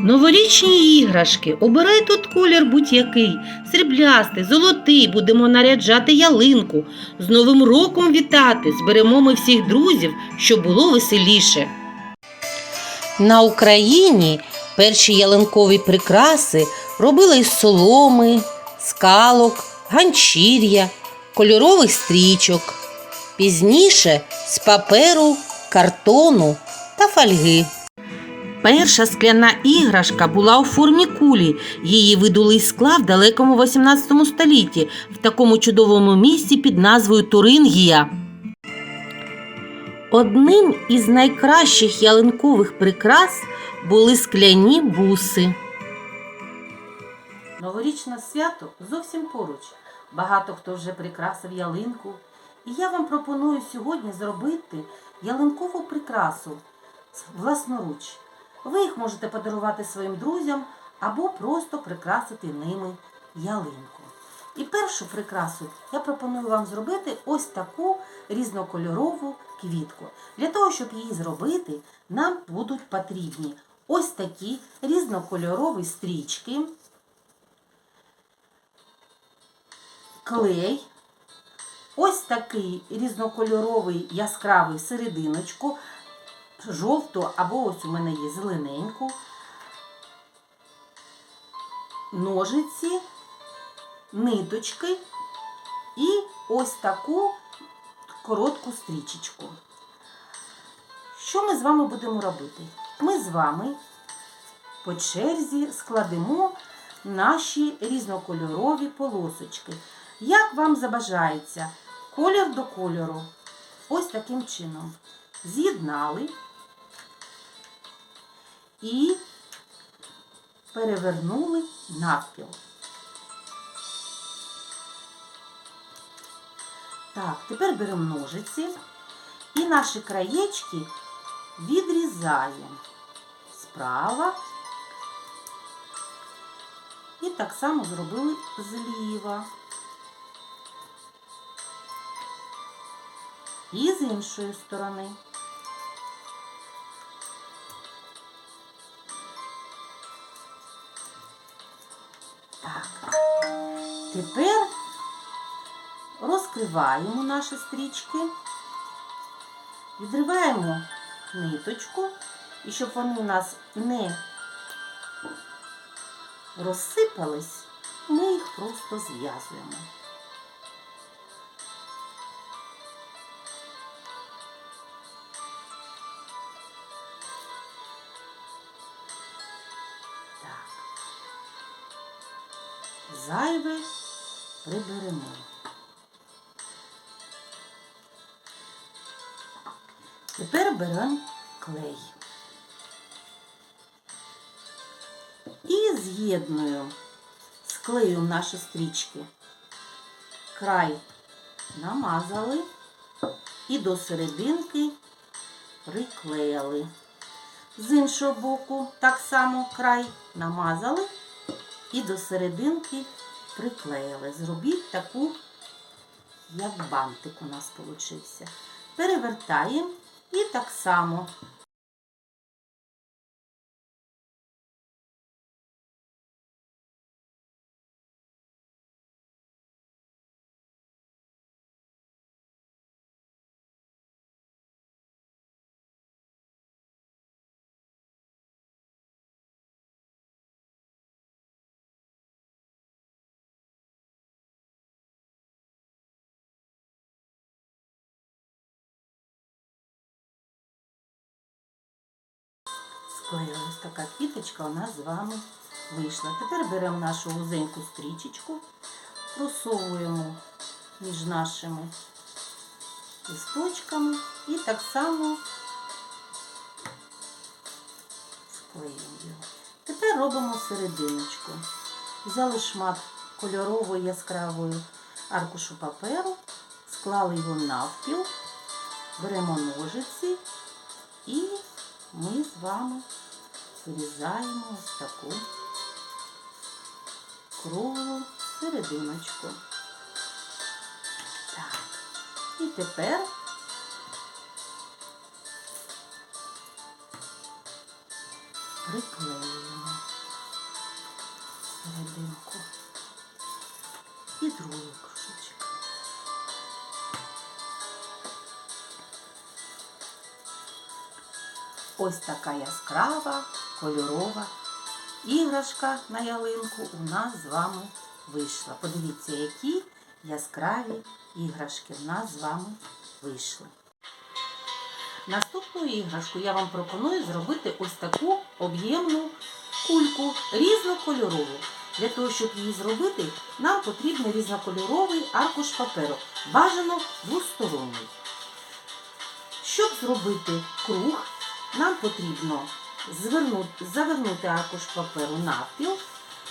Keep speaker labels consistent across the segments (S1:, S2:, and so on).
S1: Новорічні іграшки. Обирай тут колір будь-який. Сріблястий, золотий, будемо наряджати ялинку. З Новим роком вітати. Зберемо ми всіх друзів, щоб було веселіше. На Україні перші ялинкові прикраси робили із соломи, скалок, ганчір'я, кольорових стрічок. Пізніше з паперу, картону та фольги. Перша скляна іграшка була у формі кулі. Її видули із скла в далекому 18 столітті в такому чудовому місці під назвою Турингія. Одним із найкращих ялинкових прикрас були скляні буси. Новорічне свято зовсім поруч. Багато хто вже прикрасив ялинку. І я вам пропоную сьогодні зробити ялинкову прикрасу власноруч. Ви їх можете подарувати своїм друзям або просто прикрасити ними ялинку. І першу прикрасу я пропоную вам зробити ось таку різнокольорову квітку. Для того, щоб її зробити, нам будуть потрібні ось такі різнокольорові стрічки, клей, ось такий різнокольоровий яскравий серединочку, жовту або ось у мене є зелененьку, ножиці, ниточки і ось таку коротку стрічечку. Що ми з вами будемо робити? Ми з вами по черзі складемо наші різнокольорові полосочки. Як вам забажається, колір до кольору. Ось таким чином. З'єднали і перевернули навпіл. Так, тепер беремо ножиці і наші краєчки відрізаємо справа. І так само зробили зліва. І з іншої сторони. Тепер розкриваємо наші стрічки, відриваємо ниточку, і щоб вони у нас не розсипались, ми їх просто зв'язуємо. Зайве приберемо. Тепер беремо клей. І з'єднуємо з клеєм наші стрічки. Край намазали і до серединки приклеїли. З іншого боку так само край намазали і до серединки приклеїли. Зробіть таку, як бантик у нас получився. Перевертаємо і так само склеїлась така квіточка у нас з вами вийшла. Тепер беремо нашу вузеньку стрічечку, просовуємо між нашими листочками і так само склеїмо його. Тепер робимо серединочку. Взяли шмат кольорової яскравої аркушу паперу, склали його навпіл, беремо ножиці і ми з вами вирізаємо ось таку круглу серединочку. Так. І тепер приклеюємо. серединку. І другий Ось така яскрава, кольорова іграшка на ялинку у нас з вами вийшла. Подивіться, які яскраві іграшки в нас з вами вийшли. Наступну іграшку я вам пропоную зробити ось таку об'ємну кульку різнокольорову. Для того, щоб її зробити, нам потрібен різнокольоровий аркуш паперу. Бажано двосторонній. Щоб зробити круг, нам потрібно звернути, завернути аркуш паперу навпіл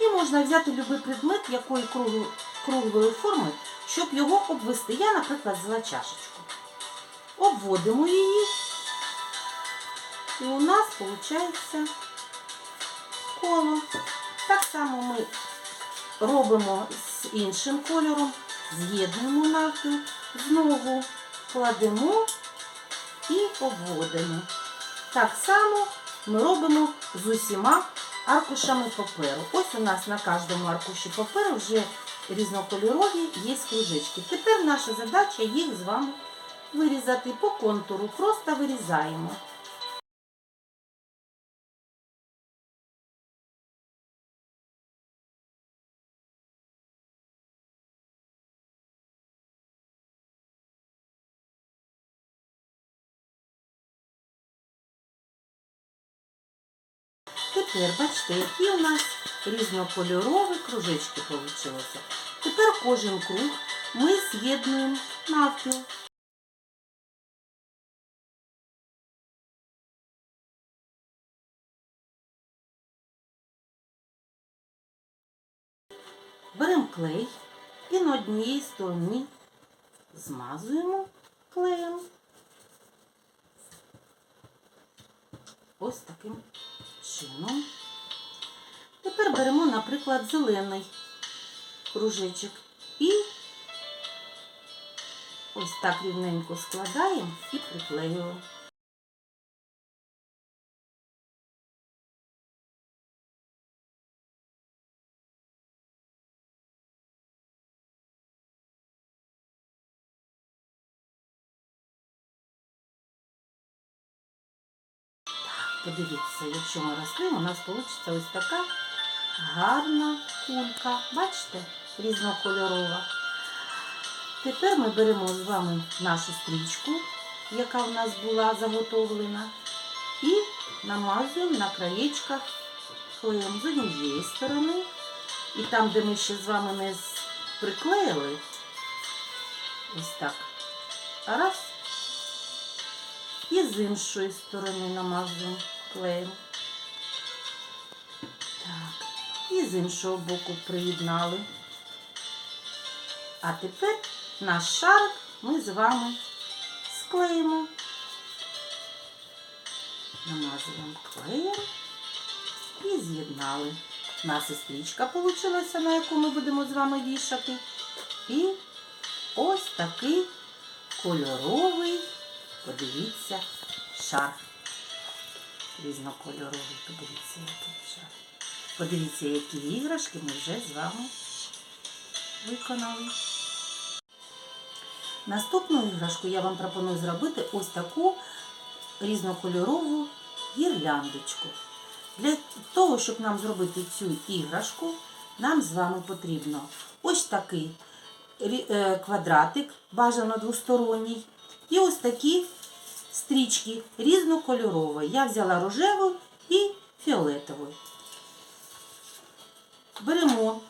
S1: і можна взяти будь-який предмет якої кругло- круглої форми, щоб його обвести. Я, наприклад, взяла чашечку. Обводимо її, і у нас виходить коло. Так само ми робимо з іншим кольором, з'єднуємо навпіл, знову кладемо і обводимо. Так само ми робимо з усіма аркушами паперу. Ось у нас на кожному аркуші паперу вже різнокольорові є кружечки. Тепер наша задача їх з вами вирізати по контуру. Просто вирізаємо. Тепер бачите, які у нас різнокольорові кружечки вийшли. Тепер кожен круг ми з'єднуємо навпіл. Беремо клей і на одній стороні змазуємо клеєм. Ось таким чином. Тепер беремо, наприклад, зелений кружечок і ось так рівненько складаємо і приклеюємо. Подивіться, якщо ми розклеїмо, у нас вийде ось така гарна кулька. Бачите, різнокольорова. Тепер ми беремо з вами нашу стрічку, яка в нас була заготовлена, і намазуємо на краєчках клеєм з однієї сторони. І там, де ми ще з вами не приклеїли, ось так. Раз. І з іншої сторони намазуємо клеєм. Так. І з іншого боку приєднали. А тепер наш шарик ми з вами склеїмо. Намазуємо клеєм і з'єднали. У нас і стрічка вийшла, на яку ми будемо з вами вішати. І ось такий кольоровий, подивіться, шар. Різнокольоровий, подивіться, який шар. Подивіться, які іграшки ми вже з вами виконали. Наступну іграшку я вам пропоную зробити ось таку різнокольорову гірляндочку. Для того, щоб нам зробити цю іграшку, нам з вами потрібно ось такий е, квадратик, бажано двосторонній, і ось такі стрічки різнокольорові. Я взяла рожеву і фіолетову. Беремо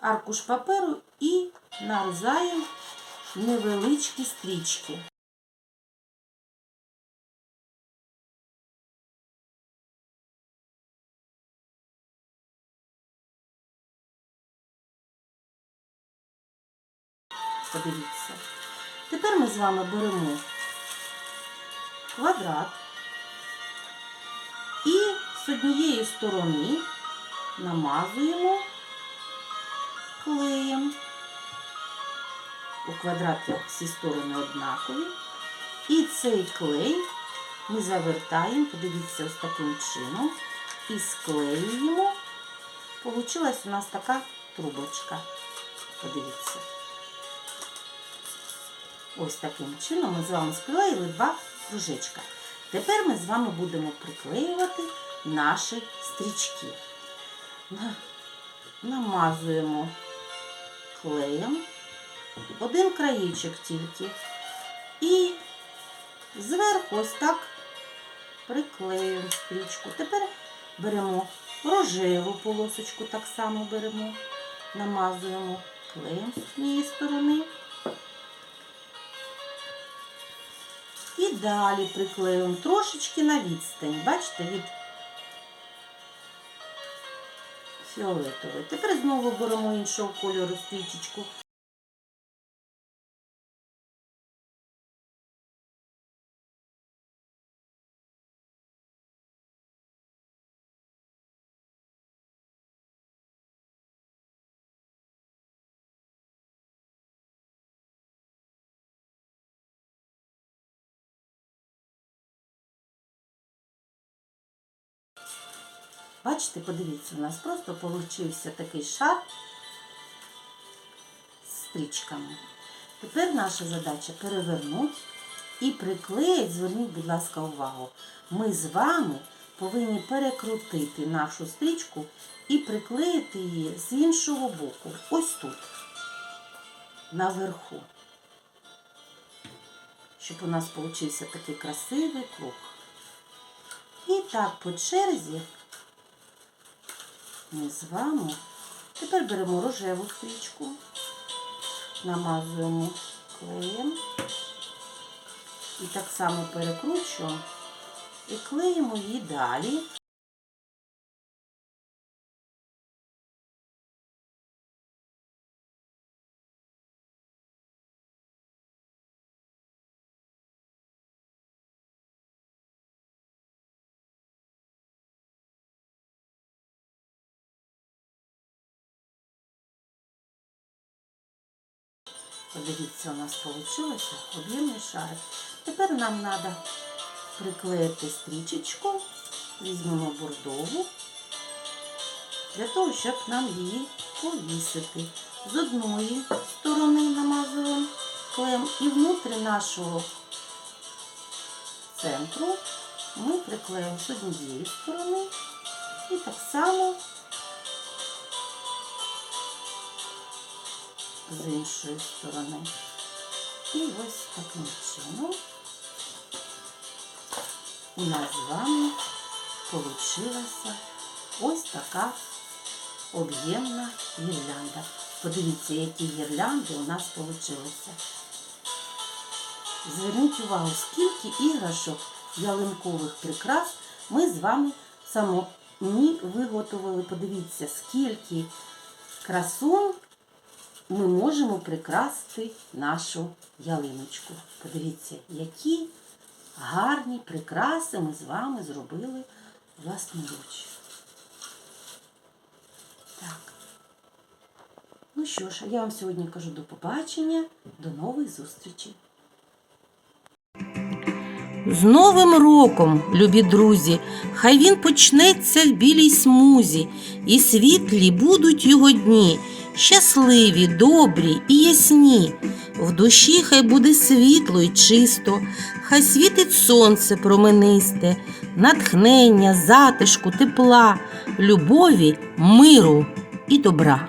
S1: аркуш паперу і нарізаємо невеличкі стрічки. Подивіться. Тепер ми з вами беремо квадрат і з однієї сторони намазуємо клеєм. У квадраті всі сторони однакові. І цей клей ми завертаємо, подивіться, ось таким чином, і склеюємо получилась у нас така трубочка. Подивіться. Ось таким чином ми з вами склеїли два кружечка. Тепер ми з вами будемо приклеювати наші стрічки. Намазуємо клеєм один краєчок тільки. І зверху ось так приклеюємо стрічку. Тепер беремо рожеву полосочку, так само беремо, намазуємо клеєм з однієї сторони. Далі приклеюємо трошечки на відстань. Бачите, від фіолетової. Тепер знову беремо іншого кольору стрічечку. Бачите, подивіться, у нас просто получився такий шар з стрічками. Тепер наша задача перевернути і приклеїти, зверніть, будь ласка, увагу. Ми з вами повинні перекрутити нашу стрічку і приклеїти її з іншого боку. Ось тут, наверху. Щоб у нас получився такий красивий круг. І так по черзі ми з вами тепер беремо рожеву стрічку, намазуємо клеєм і так само перекручуємо і клеїмо її далі. Подивіться, у нас вийшло об'ємний шарик. Тепер нам треба приклеїти стрічечку, візьмемо бордову, для того, щоб нам її повісити. З одної сторони намазуємо клеєм і внутрі нашого центру ми приклеїмо з однієї сторони і так само з іншої сторони. І ось таким чином у нас з вами получилася ось така об'ємна гірлянда. Подивіться, які гірлянди у нас вийшли. Зверніть увагу, скільки іграшок ялинкових прикрас ми з вами самі виготовили. Подивіться, скільки красун ми можемо прикрасити нашу ялиночку. Подивіться, які гарні прикраси ми з вами зробили власноруч. Так. Ну що ж, я вам сьогодні кажу до побачення, до нових зустрічей. З Новим роком, любі друзі, хай він почнеться в білій смузі, і світлі будуть його дні, щасливі, добрі і ясні. В душі хай буде світло й чисто, хай світить сонце променисте, натхнення, затишку, тепла, любові, миру і добра.